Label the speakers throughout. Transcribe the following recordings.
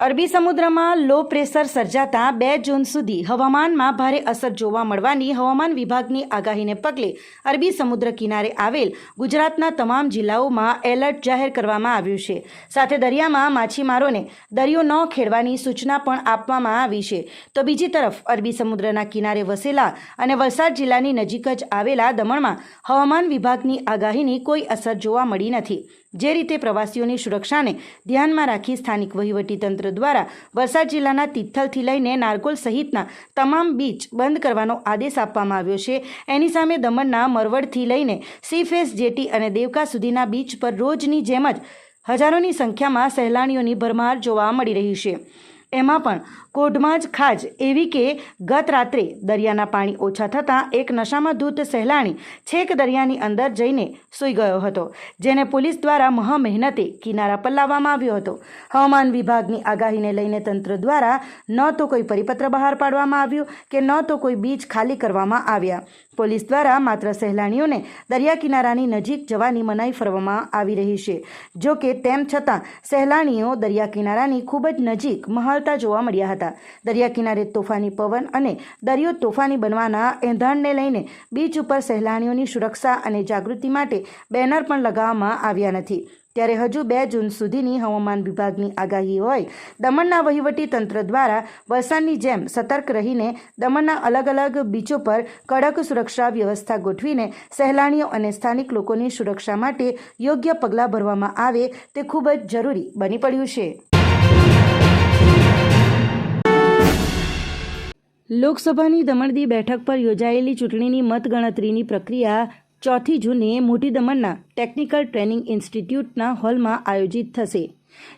Speaker 1: અરબી સમુદ્રમાં low pressure સર્જાતા બે જૂન સુધી હવામાનમાં ભારે અસર જોવા મળવાની હવામાન વિભાગની આગાહીને પગલે અરબી સમુદ્ર કિનારે આવેલ ગુજરાતના તમામ જિલ્લાઓમાં એલર્ટ જાહેર કરવામાં આવ્યું છે. સાથે દરિયામાં માછીમારોને દરિયો ન ખેડવાની સૂચના પણ આપવામાં આવી છે. તો બીજી તરફ અરબી સમુદ્રના કિનારે વસેલા અને વલસાડ જિલ્લાની નજીક જ આવેલા દમણમાં હવામાન વિભાગની આગાહીની કોઈ અસર જોવા મળી નથી. જે રીતે પ્રવાસીઓની સુરક્ષાને ધ્યાનમાં રાખી સ્થાનિક વહીવટીતંત્ર દ્વારા વલસાડ જિલ્લાના તિથલથી લઈને નારગોલ સહિતના તમામ બીચ બંધ કરવાનો આદેશ આપવામાં આવ્યો છે. એની સામે દમણના મરવડથી લઈને સીફેસ જેટી અને દેવકા સુધીના બીચ પર રોજની જેમ જ હજારોની સંખ્યામાં સહેલાણીઓની ભરમાર જોવા મળી રહી છે. એમાં પણ કોઢમાં જ ખાજ, એવી કે ગત રાત્રે દરિયાના પાણી ઓછા થતાં એક નશામાં ધૂત સહેલાણી છેક દરિયાની અંદર જઈને સૂઈ ગયો હતો, જેને પોલીસ દ્વારા મહા મહેનતે કિનારા પર લાવવામાં આવ્યો હતો. હવામાન વિભાગની આગાહીને લઈને તંત્ર દ્વારા ન તો કોઈ પરિપત્ર બહાર પાડવામાં આવ્યું કે ન તો કોઈ બીચ ખાલી કરવામાં આવ્યા. પોલીસ દ્વારા માત્ર સહેલાણીઓને દરિયા કિનારાની નજીક જવાની મનાઈ ફરવામાં આવી રહી છે. જો કે તેમ છતાં, સહેલાણીઓ દરિયા કિનારાની ખૂબ જ નજીક મહાલતા જોવા મળ્યા હતા. દરિયા કિનારે તોફાની પવન અને દરિયો તોફાની બનવાના એંધાણને લઈને બીચ ઉપર સહેલાણીઓની સુરક્ષા અને જાગૃતિ માટે બેનર પણ લગાવવામાં આવ્યા નથી. ત્યારે હજુ બે જૂન સુધીની હવામાન વિભાગની આગાહી હોય, દમણના વહીવટી તંત્ર દ્વારા વલસાડની જેમ સતર્ક રહીને દમણના અલગ અલગ બીચો પર કડક સુરક્ષા વ્યવસ્થા ગોઠવીને સહેલાણીઓ અને સ્થાનિક લોકોની સુરક્ષા માટે યોગ્ય પગલાં ભરવામાં આવે તે ખૂબ જ જરૂરી બની પડ્યું છે. લોકસભાની દમણદી બેઠક પર યોજાયેલી ચૂંટણીની મતગણતરીની પ્રક્રિયા ચોથી જૂને મોટી દમણના ટેકનિકલ ટ્રેનિંગ ઇન્સ્ટિટ્યૂટના હોલમાં આયોજિત થશે,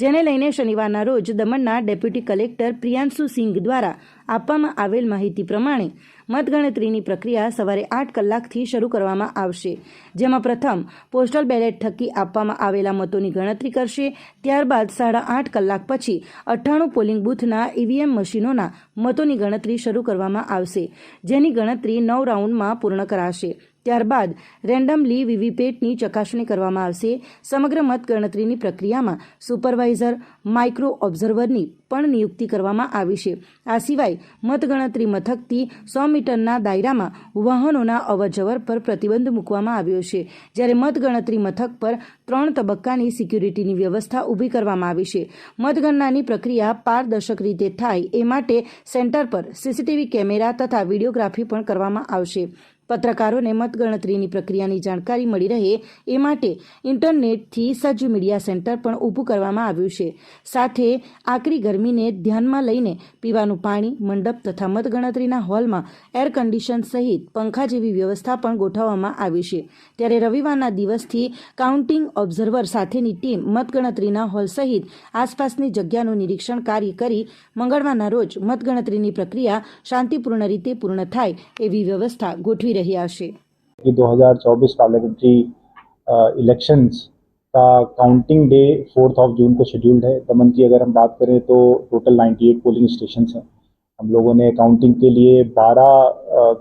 Speaker 1: જેને લઈને શનિવારના રોજ દમણના ડેપ્યુટી કલેક્ટર પ્રિયાંશુ સિંઘ દ્વારા આપવામાં આવેલ માહિતી પ્રમાણે મતગણતરીની પ્રક્રિયા સવારે આઠ કલાકથી શરૂ કરવામાં આવશે, જેમાં પ્રથમ પોસ્ટલ બેલેટ થકી આપવામાં આવેલા મતોની ગણતરી કરશે, ત્યારબાદ સાડા આઠ કલાક પછી અઠ્ઠાણું પોલિંગ બૂથના ઈવીએમ મશીનોના મતોની ગણતરી શરૂ કરવામાં આવશે, જેની ગણતરી નવ રાઉન્ડમાં પૂર્ણ કરાશે. ત્યારબાદ રેન્ડમલી વીવીપેટની ચકાસણી કરવામાં આવશે. સમગ્ર મતગણતરીની પ્રક્રિયામાં સુપરવાઇઝર, માઇક્રો ઓબ્ઝર્વરની પણ નિયુક્તિ કરવામાં આવી છે. આ સિવાય મતગણતરી મથકથી સો મીટરના દાયરામાં વાહનોના અવરજવર પર પ્રતિબંધ મૂકવામાં આવ્યો છે. જ્યારે મતગણતરી મથક પર ત્રણ તબક્કાની સિક્યુરિટીની વ્યવસ્થા ઊભી કરવામાં આવી છે. મતગણનાની પ્રક્રિયા પારદર્શક રીતે થાય એ માટે સેન્ટર પર સીસીટીવી કેમેરા તથા વિડીયોગ્રાફી પણ કરવામાં આવશે. પત્રકારોને મતગણતરીની પ્રક્રિયાની જાણકારી મળી રહે એ માટે ઇન્ટરનેટથી સજ્જ મીડિયા સેન્ટર પણ ઊભું કરવામાં આવ્યું છે. સાથે આકરી ગરમીને ધ્યાનમાં લઈને પીવાનું પાણી, મંડપ તથા મતગણતરીના હોલમાં એર કન્ડિશન સહિત પંખા જેવી વ્યવસ્થા પણ ગોઠવવામાં આવી છે. ત્યારે રવિવારના દિવસથી કાઉન્ટિંગ ઓબ્ઝર્વર સાથેની ટીમ મતગણતરીના હોલ સહિત આસપાસની જગ્યાનું નિરીક્ષણ કાર્ય કરી મંગળવારના રોજ મતગણતરીની પ્રક્રિયા શાંતિપૂર્ણ રીતે પૂર્ણ થાય એવી વ્યવસ્થા ગોઠવી यही आशय
Speaker 2: कि 2024 पार्लियामेंट्री इलेक्शंस का counting day fourth of June को शेड्यूल्ड है। दमन की अगर हम बात करें तो टोटल 98 पोलिंग स्टेशन हैं। हम लोगों ने काउंटिंग के लिए 12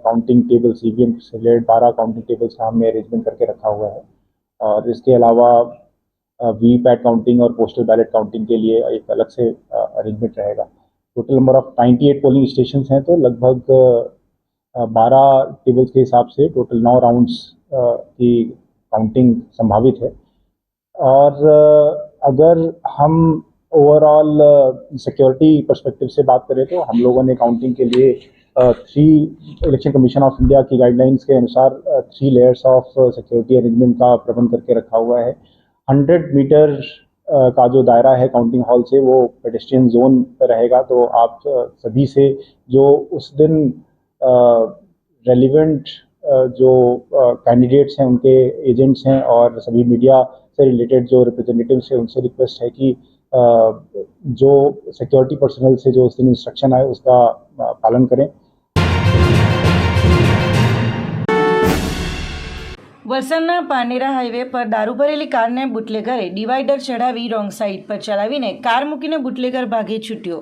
Speaker 2: काउंटिंग टेबल्स ई से रिलेटेड बारह काउंटिंग टेबल्स का हमने अरेंजमेंट करके रखा हुआ है। और इसके अलावा वी पैट काउंटिंग और पोस्टल बैलेट काउंटिंग के लिए एक अलग से अरेंजमेंट रहेगा। Total number of 98 polling station हैं तो लगभग बारह टेबल्स के हिसाब से टोटल नौ राउंड्स की काउंटिंग संभावित है। और अगर हम ओवरऑल सिक्योरिटी पर्सपेक्टिव से बात करें तो हम लोगों ने काउंटिंग के लिए three election commission of India की गाइडलाइंस के अनुसार three layers of security arrangement का प्रबंध करके रखा हुआ है। हंड्रेड मीटर का जो दायरा है काउंटिंग हॉल से वो पेडेस्ट्रियन जोन रहेगा। तो आप सभी से जो उस दिन रेलिवेंट जो कैंडिडेट्स हैं उनके एजेंट्स हैं और सभी मीडिया से रिलेटेड जो रिप्रेजेंटेटिव्स हैं उनसे रिक्वेस्ट है कि अ, जो सिक्योरिटी पर्सनल से जो उस दिन इंस्ट्रक्शन आए उसका अ, पालन करें
Speaker 1: વલસાડના પાનેરા હાઈવે પર દારૂ ભરેલી કારને બુટલેગરે ડિવાઈડર ચડાવી રોંગ સાઈડ પર ચલાવીને કાર મૂકીને બુટલેગર ભાગી છૂટ્યો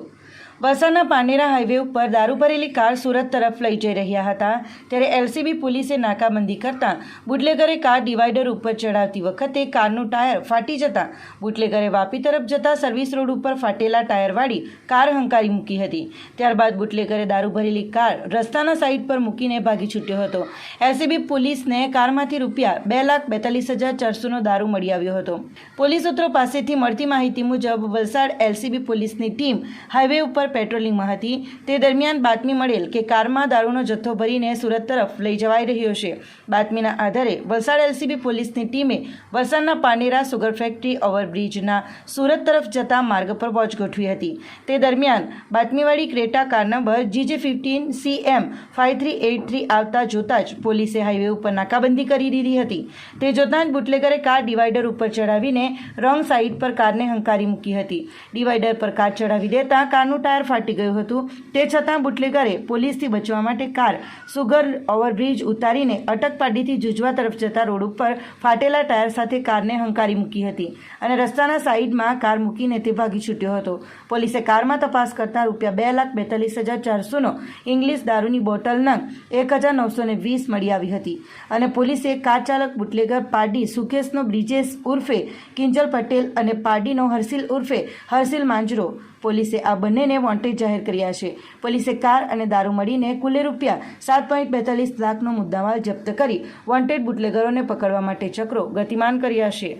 Speaker 1: વલસાડના પાનેરા હાઈવે ઉપર દારૂ ભરેલી કાર સુરત તરફ લઈ જઈ રહ્યા હતા. ત્યારે એલસીબી પોલીસે નાકાબંધી કરતા બુટલેગરે કાર ડિવાઈડર ઉપર ચડાવતી વખતે કારનું ટાયર ફાટી જતા બુટલેગરે વાપી તરફ જતા સર્વિસ રોડ ઉપર ફાટેલા ટાયરવાળી કાર હંકારી મૂકી હતી. ત્યારબાદ બુટલેગરે દારૂ ભરેલી કાર રસ્તાના સાઈડ પર મૂકીને ભાગી છૂટ્યો હતો. એલસીબી પોલીસને કારમાંથી રૂપિયા બે લાખ બેતાલીસ હજાર ચારસોનો દારૂ મળી આવ્યો હતો. પોલીસ સૂત્રો પાસેથી મળતી માહિતી મુજબ વલસાડ એલસીબી પોલીસની ટીમ હાઈવે ઉપર પેટ્રોલિંગમાં હતી. તે દરમિયાન બાતમી મળેલ કે કારમાં દારૂનો જથ્થો ભરીને સુરત તરફ લઈ જવાઈ રહ્યો છે. બાતમીના આધારે વલસાડ એલસીબી પોલીસની ટીમે વલસાડના પાનેરા સુગર ફેક્ટરી ઓવરબ્રિજના સુરત તરફ જતા માર્ગ પર વોચ ગોઠવી હતી. તે દરમિયાન બાતમીવાળી Creta car number G J fifteen C M five three eight three આવતા જોતાં જ પોલીસે હાઈવે ઉપર નાકાબંધી કરી દીધી હતી. તે જોતાં જ બુટલેગરે કાર ડિવાઈડર ઉપર ચડાવીને રોંગ સાઈડ પર કારને હંકારી મૂકી હતી. ડિવાઈડર પર કાર ચડાવી દેતા કારનું ટાયર ફાટી ગયું હતું. તે છતાં બુટલેગરે પોલીસથી બચવા માટે કાર, સુગર ઓવરબ્રિજ ઉતારીને અટકપાડીથી જુજવા તરફ જતા રોડ ઉપર ફાટેલા ટાયર સાથે કારને હંકારી મૂકી હતી અને રસ્તાના સાઈડમાં કાર મૂકીને તે ભાગી છૂટ્યો હતો. પોલીસે કારમાં તપાસ કરતા રૂપિયા બે લાખ બેતાલીસ હજાર ચારસોનો ઇંગ્લિશ દારૂની બોટલ નંગ એક હજાર નવસો ને વીસ મળી આવી હતી અને પોલીસે કાર ચાલક બુટલેગર પાડી સુકેશનો બ્રિજેશ ઉર્ફે કિંજલ પટેલ અને પાડીનો હર્ષિલ ઉર્ફે હર્ષિલ માંજરો પોલીસે આ બંનેને વોન્ટેડ જાહેર કર્યા છે. પોલીસે કાર અને દારૂ મળીને કુલે રૂપિયા સાત પોઈન્ટ બેતાલીસ લાખનો મુદ્દામાલ જપ્ત કરી વોન્ટેડ બુટલેગરોને પકડવા માટે ચક્રો ગતિમાન કર્યા છે.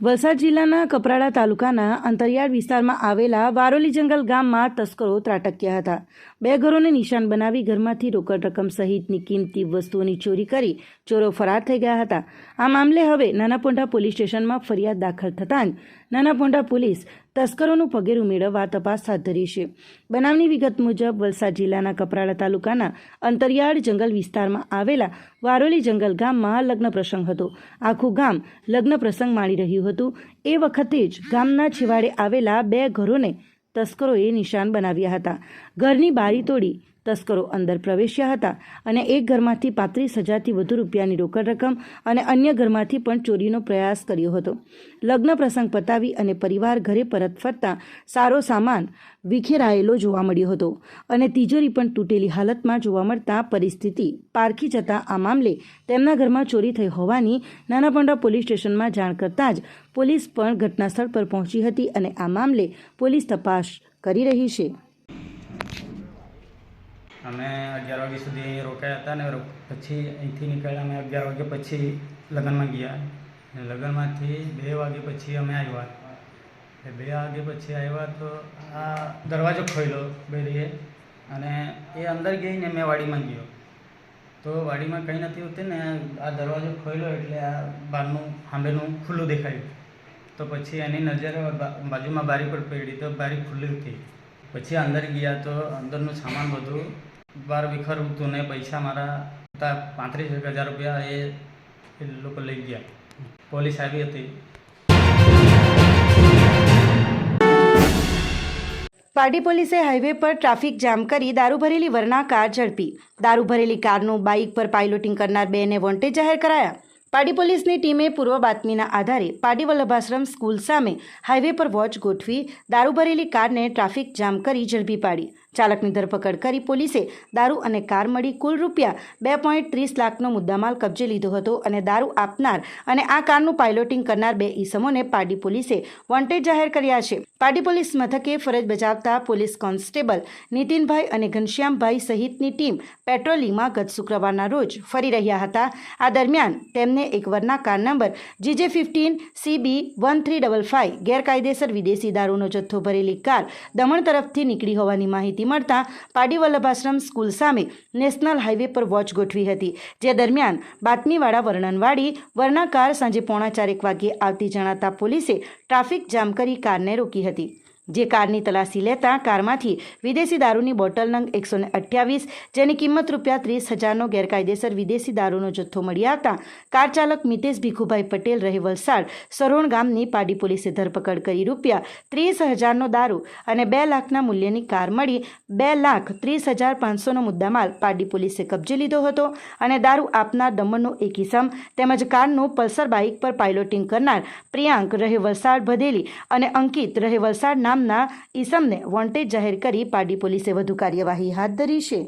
Speaker 1: વલસાડ જિલ્લાના કપરાડા તાલુકાના અંતરિયાળ વિસ્તારમાં આવેલા વારોલી જંગલ ગામમાં તસ્કરો ત્રાટક્યા હતા. બે ઘરોને નિશાન બનાવી ઘરમાંથી રોકડ રકમ સહિતની કિંમતી વસ્તુઓની ચોરી કરી ચોરો ફરાર થઈ ગયા હતા. આ મામલે હવે નાનાપોંઢા પોલીસ સ્ટેશનમાં ફરિયાદ દાખલ થતાં જ નાનાપોંઢા પોલીસ તસ્કરોનું પગેરું મેળવવા તપાસ હાથ ધરી છે. બનાવની વિગત મુજબ વલસાડ જિલ્લાના કપરાડા તાલુકાના અંતરિયાળ જંગલ વિસ્તારમાં આવેલા વારોલી જંગલ ગામમાં લગ્ન પ્રસંગ હતો. આખું ગામ લગ્ન પ્રસંગ માણી રહ્યું હતું. એ વખતે જ ગામના છેવાડે આવેલા બે ઘરોને તસ્કરોએ નિશાન બનાવ્યા હતા. ઘરની બારી તોડી તસ્કરો અંદર પ્રવેશ્યા હતા અને એક ઘરમાંથી પાંત્રીસ હજારથી વધુ રૂપિયાની રોકડ રકમ અને અન્ય ઘરમાંથી પણ ચોરીનો પ્રયાસ કર્યો હતો. લગ્ન પ્રસંગ પતાવી અને પરિવાર ઘરે પરત ફરતા સારો સામાન વિખેરાયેલો જોવા મળ્યો હતો અને તિજોરી પણ તૂટેલી હાલતમાં જોવા મળતા પરિસ્થિતિ પારખી જતા આ મામલે તેમના ઘરમાં ચોરી થઈ હોવાની નાનાપંડા પોલીસ સ્ટેશનમાં જાણ કરતાં જ પોલીસ પણ ઘટનાસ્થળ પર પહોંચી હતી અને આ મામલે પોલીસ તપાસ કરી રહી છે.
Speaker 3: અમે અગિયાર વાગ્યા સુધી અહીં રોકાયા હતા ને પછી અહીંથી નીકળ્યા અમે અગિયાર વાગ્યા પછી લગ્નમાં ગયા. અને લગ્નમાંથી બે વાગે પછી અમે આવ્યા. એટલે બે વાગે પછી આવ્યા તો આ દરવાજો ખોલ્યો બેરીએ અને એ અંદર ગઈને મેં વાડીમાં ગયો. તો વાડીમાં કંઈ નથી હોતી ને આ દરવાજો ખોલ્યો એટલે આ બહારનું હાંભેનું ખુલ્લું દેખાયું. તો પછી એની નજર બાજુમાં બારી પર પડી તો બારી ખુલ્લી હતી પછી અંદર ગયા તો અંદરનું સામાન બધું બહાર વિખર હતું ને પૈસા મારા હતા, પાંત્રીસ હજાર રૂપિયા એ લોકો લઈ ગયા. પોલીસ આવી હતી.
Speaker 1: પારડી પોલીસે હાઈવે પર ટ્રાફિક જામ કરી દારૂ ભરેલી વરના કાર ઝડપી. દારૂ ભરેલી કારનું બાઇક પર પાઇલોટિંગ કરનાર બેને વોન્ટેજ જાહેર કરાયા. પાડી પોલીસની ટીમે પૂર્વ બાતમીના આધારે પાડી વલ્લભાશ્રમ સ્કૂલ સામે હાઈવે પર વોચ ગોઠવી દારૂ ભરેલી કારને ટ્રાફિક જામ કરી ઝડપી પાડી. ચાલકની ધરપકડ કરી પોલીસે દારૂ અને કાર મળી કુલ રૂપિયા બે પોઈન્ટ ત્રીસ લાખનો મુદ્દામાલ કબજે લીધો હતો અને દારૂ આપનાર અને આ કારનું પાયલોટિંગ કરનાર બે ઈસમોને પારડી પોલીસે વોન્ટેડ જાહેર કર્યા છે. પારડી પોલીસ મથકે ફરજ બજાવતા પોલીસ કોન્સ્ટેબલ નીતિનભાઈ અને ઘનશ્યામભાઈ સહિતની ટીમ પેટ્રોલિંગમાં ગત શુક્રવારના રોજ ફરી રહ્યા હતા. આ દરમિયાન તેમને એક Verna car number G J fifteen C B one three double five ગેરકાયદેસર વિદેશી દારૂનો જથ્થો ભરેલી કાર દમણ તરફથી નીકળી હોવાની માહિતી મળતા પાડી વલ્લભાશ્રમ સ્કૂલ સામે નેશનલ હાઈવે પર વોચ ગોઠવી હતી, જે દરમિયાન બાતમીવાળા વર્ણનવાળી વરના કાર સાંજે પોણા ચારેક વાગ્યે આવતી જણાતા પોલીસે ટ્રાફિક જામ કરી કારને રોકી હતી. જે કારની તલાશી લેતા કારમાંથી વિદેશી દારૂની બોટલ નંગ એકસો અઠ્યાવીસ, જેની કિંમત રૂપિયા ત્રીસ હજારનો ગેરકાયદેસર વિદેશી દારૂનો જથ્થો મળી આવતા કાર ચાલક મિતેશ ભીખુભાઈ પટેલ રહે વલસાડ, સરોણ ગામની પાડી પોલીસે ધરપકડ કરી રૂપિયા ત્રીસ હજારનો દારૂ અને બે લાખના મૂલ્યની કાર મળી બે લાખ ત્રીસ હજાર પાંચસોનો મુદ્દામાલ પાડી પોલીસે કબજે લીધો હતો અને દારૂ આપનાર દમણનો એક ઇસમ તેમજ કારનું પલ્સર બાઇક પર પાઇલોટિંગ કરનાર પ્રિયાંક રહે વલસાડ ભદેલી અને અંકિત રહે વલસાડ નામના ઈસમને વોન્ટેજ જાહેર કરી પાડી પોલીસે વધુ કાર્યવાહી હાથ ધરી છે.